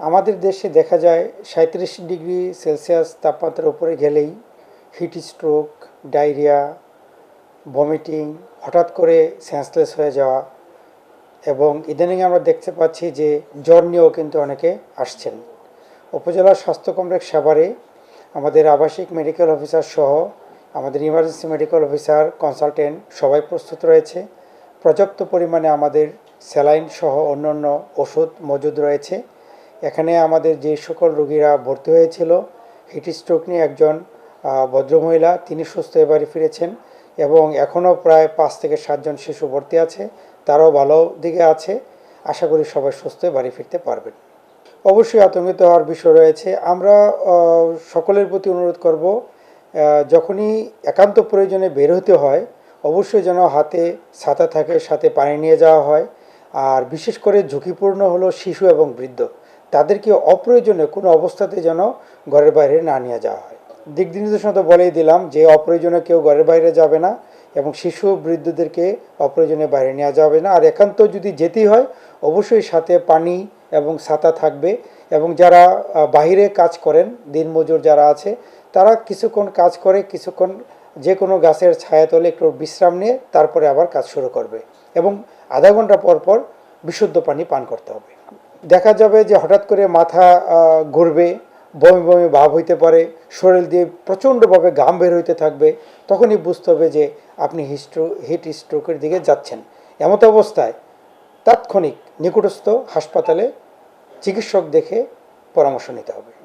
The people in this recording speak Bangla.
আমাদের দেশে দেখা যায় সাঁত্রিশ ডিগ্রি সেলসিয়াস তাপমাত্রার উপরে গেলেই হিট স্ট্রোক ডায়রিয়া ভমিটিং হঠাৎ করে সেন্সলেস হয়ে যাওয়া এবং ইদানিং আমরা দেখতে পাচ্ছি যে জ্বর নিয়েও কিন্তু অনেকে আসছেন। উপজেলা স্বাস্থ্য কমপ্লেক্স সাভারে আমাদের আবাসিক মেডিকেল অফিসার সহ আমাদের ইমার্জেন্সি মেডিকেল অফিসার কনসালটেন্ট সবাই প্রস্তুত রয়েছে। পর্যাপ্ত পরিমাণে আমাদের স্যালাইন সহ অন্যান্য ওষুধ মজুদ রয়েছে। এখানে আমাদের যে সকল রোগীরা ভর্তি হয়েছিল, হিট স্ট্রোক নিয়ে একজন ভদ্রমহিলা, তিনি সুস্থ হয়ে বাড়ি ফিরেছেন এবং এখনও প্রায় পাঁচ থেকে সাতজন শিশু ভর্তি আছে, তারাও ভালো দিকে আছে। আশা করি সবাই সুস্থ হয়ে বাড়ি ফিরতে পারবেন। অবশ্যই আতঙ্কিত হওয়ার বিষয় রয়েছে। আমরা সকলের প্রতি অনুরোধ করব যখনই একান্ত প্রয়োজনে বের হতে হয়, অবশ্যই যেন হাতে ছাতা থাকে, সাথে পানি নিয়ে যাওয়া হয়। আর বিশেষ করে ঝুঁকিপূর্ণ হলো শিশু এবং বৃদ্ধ। তাদেরকে অপ্রয়োজনে কোনো অবস্থাতে যেন ঘরের বাইরে না নিয়ে যাওয়া হয়। দিক নির্দেশনা তো বলেই দিলাম যে অপ্রয়োজনে কেউ ঘরের বাইরে যাবে না এবং শিশু বৃদ্ধদেরকে অপ্রয়োজনে বাইরে নেওয়া যাবে না। আর একান্ত যদি যেতেই হয়, অবশ্যই সাথে পানি এবং ছাতা থাকবে এবং যারা বাইরে কাজ করেন, দিনমজুর যারা আছে, তারা কিছুক্ষণ কাজ করে, কিছুক্ষণ যে কোনো গাছের ছায়াতলে একটু বিশ্রাম নিয়ে তারপরে আবার কাজ শুরু করবে এবং আধা ঘণ্টা পর পর বিশুদ্ধ পানি পান করতে হবে। দেখা যাবে যে হঠাৎ করে মাথা ঘুরবে, বমি বমি ভাব হইতে পারে, শরীর দিয়ে প্রচণ্ডভাবে ঘাম বের হইতে থাকবে, তখনই বুঝতে হবে যে আপনি হিস্ট্রো, হিট স্ট্রোকের দিকে যাচ্ছেন। এমত অবস্থায় তাৎক্ষণিক নিকটস্থ হাসপাতালে চিকিৎসক দেখে পরামর্শ নিতে হবে।